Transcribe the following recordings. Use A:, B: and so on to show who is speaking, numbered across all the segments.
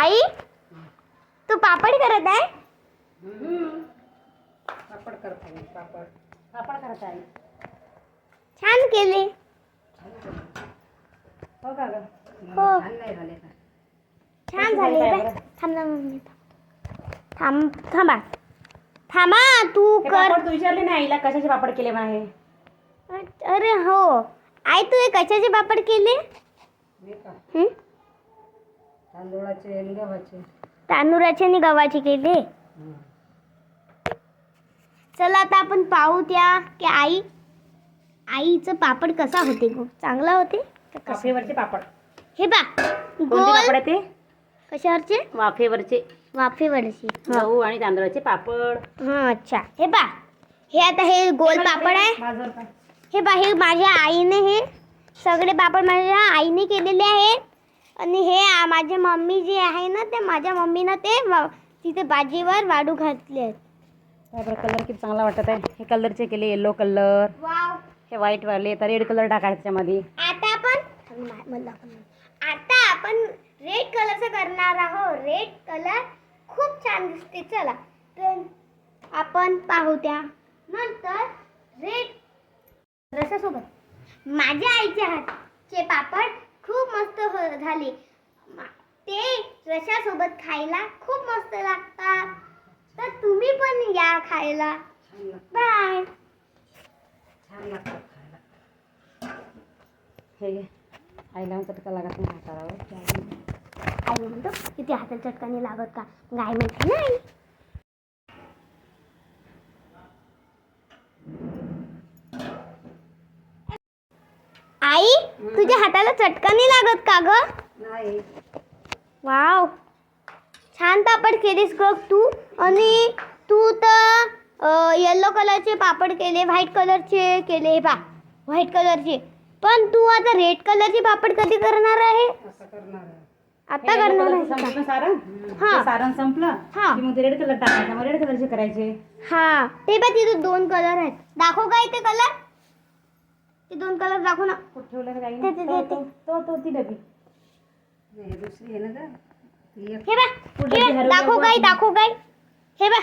A: आई? तू पापड करत आहे?
B: पापड करता पापड. पापड करत आहे.
A: छान केले.
B: हो का ग?
A: हो.
B: छान झाले
A: थांब ना मम्मी थांब. थांबा थांबा. तू कर.
B: तू विचारले आईला कशाचे पापड केले म्हणा? हे
A: अरे हो. आई तू हे कशाचे पापड केले?
B: मी का?
A: हं?
B: तांदूळाचे आणि गव्हाचे.
A: तांदूळाचे आणि गव्हाचे केले चला आता आपण पाहू त्या की आई आईचं पापड कसा होते गो? चांगला होते? कसा?
B: वाफेवरचे पापड.
A: हे बा
B: कोणते
A: गोल
B: पापड आहे ते?
A: कशावरचे?
B: वाफेवरचे.
A: वाफेवरचे.
B: गहू आणि तांदळाचे पापड.
A: हा अच्छा. हे बा हे आता हे गोल पापड आहे.
B: माझं?
A: हे बा हे माझ्या आईने हे सगळे पापड माझ्या आईने केलेले आहेत. आणि हे माझ्या मम्मी जे आहे ना ते माझ्या मम्मीनं ते वा- तिथे बाजीवर वाढू घातले आहेत.
B: बरं कलर किती चांगला वाटत आहे? हे कलरचे केले येलो कलर
A: वाव
B: हे व्हाईट वाले तर रेड कलर टाकायचे त्याच्यामध्ये
A: आता आपण मला आता आपण रेड कलरचं करणार आहोत. रेड कलर खूप छान दिसते चला. तर आपण पाहू त्या नंतर रेड रसासोबत माझ्या आईच्या हातचे पापड झाले. ते रशासोबत खायला खूप मस्त लागतात. तर तुम्ही पण या खायला. बाय
B: हे. आईला चटका लागत नाही हातावर
A: आई म्हणतो किती हातात चटका नाही लागत का? गाय म्हणते नाही आई तुझ्या हाताला चटका नाही लागत का ग?
B: नाही.
A: वाव. छान पापड केलीस ग तू. आणि तू तर येल्लो कलरचे पापड केले व्हाईट कलरचे केले. पा व्हाईट कलरचे पण तू आता रेड कलरचे पापड कधी करणार आहे?
B: असं करणार आहे?
A: आता करणार आहे?
B: संपलं सारण
A: हा.
B: ते सारण संपलं?
A: हा.
B: की मग ते रेड कलर टाकायचा मग रेड कलरचे करायचे?
A: हा. ते बघ तिथे दोन कलर आहेत. दाखव काय ते कलर ते दोन कलर दाखव ना.
B: कुठं ठेवलं का
A: ते- ते-
B: तो
A: ते-
B: तो- तो तो ती डबी. दुसरी आहे ना
A: हे बघ
B: कुठं
A: हे
B: हरवलं
A: दाखव. काय दाखव काय हे बघ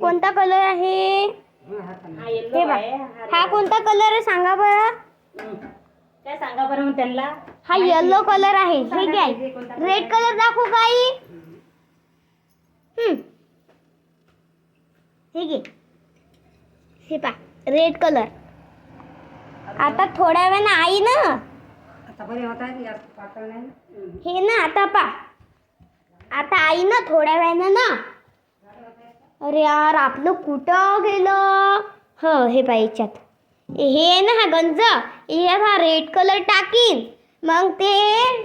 A: कोणता कलर आहे?
B: हा
A: हे
B: येल्लो आहे
A: हा कोणता कलर आहे सांगा बरं.
B: हम्म. काय सांगा बरं मग त्यांना?
A: हा येल्लो कलर आहे. हे घ्या रेड कलर दाखवू काही हम्म. हे घे. हे पा रेड कलर आता थोड्या वेळानं आई ना.
B: आता बरे होत आहे जास्त पातळ नाही हम्म.
A: हे ना आता पा. आता आई ना थोड्या वेळानं ना. अरे यार आपलं कुठं गेलं? ह हे पा याच्यात. हे आहे ना हा गंज. याच्यात हा रेड कलर टाकीन. मग ते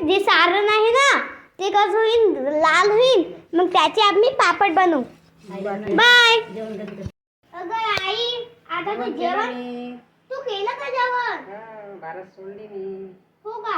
A: जे सारण आहे ना ते कसं होईल लाल होईल मग त्याचे आम्ही पापड बनवू. बाय
B: जेवण कधी करते?
A: अगं आई आता तू
B: जेवण.
A: तू केलं का जेवण?
B: हा, बारात सोडली मी.
A: हो का.